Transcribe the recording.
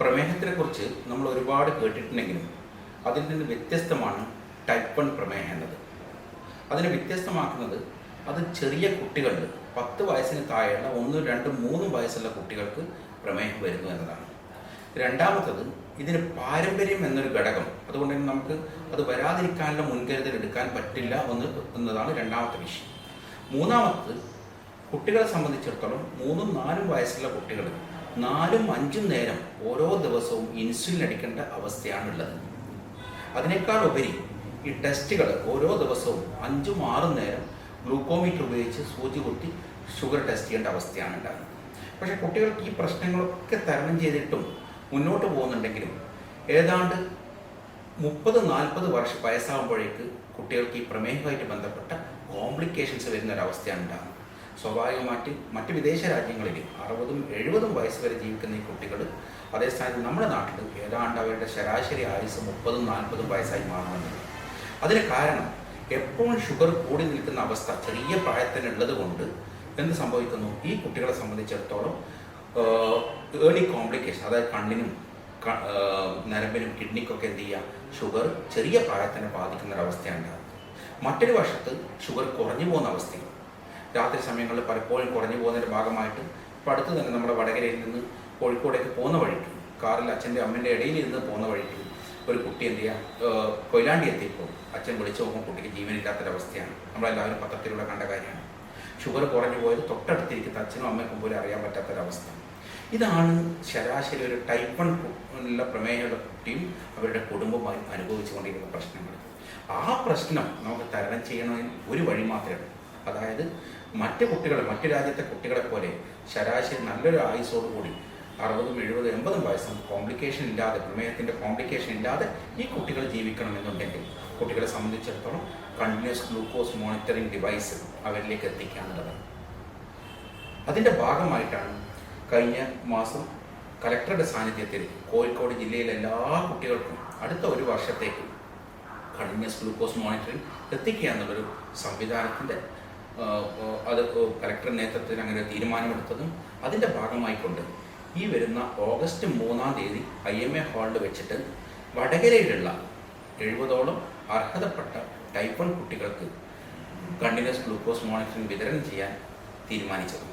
പ്രമേഹത്തിനെക്കുറിച്ച് നമ്മൾ ഒരുപാട് കേട്ടിട്ടുണ്ടെങ്കിലും അതിൽ നിന്ന് വ്യത്യസ്തമാണ് ടൈപ്പ് വൺ പ്രമേഹം എന്നത്. അതിനെ വ്യത്യസ്തമാക്കുന്നത് അത് ചെറിയ കുട്ടികളിൽ പത്ത് വയസ്സിന് താഴെയുള്ള ഒന്ന് രണ്ട് മൂന്ന് വയസ്സുള്ള കുട്ടികൾക്ക് പ്രമേഹം വരുന്നു എന്നതാണ്. രണ്ടാമത്തത് ഇതിന് പാരമ്പര്യം എന്നൊരു ഘടകം. അതുകൊണ്ട് തന്നെ നമുക്ക് അത് വരാതിരിക്കാനുള്ള മുൻകരുതൽ എടുക്കാൻ പറ്റില്ല എന്ന് എന്നതാണ് രണ്ടാമത്തെ വിഷയം. മൂന്നാമത്തത് കുട്ടികളെ സംബന്ധിച്ചിടത്തോളം മൂന്നും നാലും വയസ്സുള്ള കുട്ടികൾ നാലും അഞ്ചും നേരം ഓരോ ദിവസവും ഇൻസുലിൻ അടിക്കേണ്ട അവസ്ഥയാണുള്ളത്. അതിനേക്കാൾ ഉപരി ഈ ടെസ്റ്റുകൾ ഓരോ ദിവസവും അഞ്ചും ആറും നേരം ഗ്ലൂക്കോമീറ്റർ ഉപയോഗിച്ച് സൂചി കുത്തി ഷുഗർ ടെസ്റ്റ് ചെയ്യേണ്ട അവസ്ഥയാണ് ഉണ്ടാകുന്നത് പക്ഷേ കുട്ടികൾക്ക് ഈ പ്രശ്നങ്ങളൊക്കെ തരണം ചെയ്തിട്ടും മുന്നോട്ട് പോകുന്നുണ്ടെങ്കിലും ഏതാണ്ട് മുപ്പത് നാൽപ്പത് വർഷം വയസ്സാകുമ്പോഴേക്ക് കുട്ടികൾക്ക് ഈ പ്രമേഹവുമായിട്ട് ബന്ധപ്പെട്ട കോംപ്ലിക്കേഷൻസ് വരുന്ന ഒരവസ്ഥയാണ് ഉണ്ടാകുന്നത് സ്വാഭാവികമായിട്ട് മറ്റ് വിദേശ രാജ്യങ്ങളിൽ അറുപതും എഴുപതും വയസ്സ് വരെ ജീവിക്കുന്ന ഈ കുട്ടികൾ അതേസ്ഥാനത്ത് നമ്മുടെ നാട്ടിൽ ഏതാണ്ട് അവരുടെ ശരാശരി ആയുസ് മുപ്പതും നാൽപ്പതും വയസ്സായി മാറുന്നുണ്ട്. അതിന് കാരണം എപ്പോഴും ഷുഗർ കൂടി നിൽക്കുന്ന അവസ്ഥ ചെറിയ പ്രായത്തിൽ ഉള്ളത് കൊണ്ട് എന്ത് സംഭവിക്കുന്നു? ഈ കുട്ടികളെ സംബന്ധിച്ചിടത്തോളം ഏർലി കോംപ്ലിക്കേഷൻ അതായത് കണ്ണിനും നരമ്പിനും കിഡ്നിക്കൊക്കെ എന്ത് ചെയ്യുക? ഷുഗർ ചെറിയ പ്രായത്തിനെ ബാധിക്കുന്ന ഒരു അവസ്ഥയാണ് മറ്റൊരു വശത്ത് ഷുഗർ കുറഞ്ഞു പോകുന്ന അവസ്ഥയും രാത്രി സമയങ്ങളിൽ പലപ്പോഴും കുറഞ്ഞു പോകുന്നതിന്റെ ഭാഗമായിട്ട് ഇപ്പോൾ അടുത്ത് തന്നെ നമ്മുടെ വടകരയിൽ നിന്ന് കോഴിക്കോടേക്ക് പോകുന്ന വഴിക്ക് കാറിൽ അച്ഛന്റെ അമ്മന്റെ ഇടയിൽ ഇരുന്ന് പോകുന്ന വഴിക്ക് ഒരു കുട്ടി എന്ത് ചെയ്യുക കൊയിലാണ്ടി എത്തിയപ്പോൾ അച്ഛൻ വിളിച്ചു നോക്കുമ്പോൾ കുട്ടിക്ക് ജീവനില്ലാത്തൊരവസ്ഥയാണ്. നമ്മളെല്ലാവരും പത്രത്തിലൂടെ കണ്ട കാര്യമാണ്. ഷുഗർ കുറഞ്ഞു പോയത് തൊട്ടടുത്തിരിക്കുന്ന അച്ഛനും അമ്മയ്ക്കും പോലും അറിയാൻ പറ്റാത്തൊരവസ്ഥ. ഇതാണ് ശരാശരി ഒരു ടൈപ്പ് വൺ ഉള്ള പ്രമേയമുള്ള കുട്ടിയും അവരുടെ കുടുംബമായി അനുഭവിച്ചുകൊണ്ടിരിക്കുന്ന പ്രശ്നങ്ങൾ. ആ പ്രശ്നം നമുക്ക് തരണം ചെയ്യണമെങ്കിൽ ഒരു വഴി മാത്രമേ അതായത് മറ്റു കുട്ടികളെ മറ്റു രാജ്യത്തെ കുട്ടികളെ പോലെ ശരാശരി നല്ലൊരു ആയുസോടുകൂടി അറുപതും എഴുപതും എൺപതും വയസ്സും കോംപ്ലിക്കേഷൻ ഇല്ലാതെ പ്രമേഹത്തിന്റെ കോംപ്ലിക്കേഷൻ ഇല്ലാതെ ഈ കുട്ടികൾ ജീവിക്കണമെന്നുണ്ടെങ്കിൽ കുട്ടികളെ സംബന്ധിച്ചിടത്തോളം കണ്ടിന്യൂസ് ഗ്ലൂക്കോസ് മോണിറ്ററിംഗ് ഡിവൈസ് അവരിലേക്ക് എത്തിക്കുക എന്നുള്ളതാണ് അതിന്റെ ഭാഗമായിട്ടാണ് കഴിഞ്ഞ മാസം കലക്ടറുടെ സാന്നിധ്യത്തിൽ കോഴിക്കോട് ജില്ലയിലെ എല്ലാ കുട്ടികൾക്കും അടുത്ത ഒരു വർഷത്തേക്ക് കണ്ടിന്യൂസ് ഗ്ലൂക്കോസ് മോണിറ്ററിംഗ് എത്തിക്കുക എന്നുള്ളൊരു സംവിധാനത്തിന്റെ അത് കലക്ടർ നേതൃത്വത്തിൽ അങ്ങനെ തീരുമാനമെടുത്തതും അതിന്റെ ഭാഗമായിക്കൊണ്ട് ഈ വരുന്ന ഓഗസ്റ്റ് മൂന്നാം തീയതി ഐ എം എ ഹാളിൽ വെച്ചിട്ട് വടകരയിലുള്ള എഴുപതോളം അർഹതപ്പെട്ട ടൈപ്പ് വൺ കുട്ടികൾക്ക് കണ്ടിന്യൂസ് ഗ്ലൂക്കോസ് മോണിറ്ററിംഗ് വിതരണം ചെയ്യാൻ തീരുമാനിച്ചത്.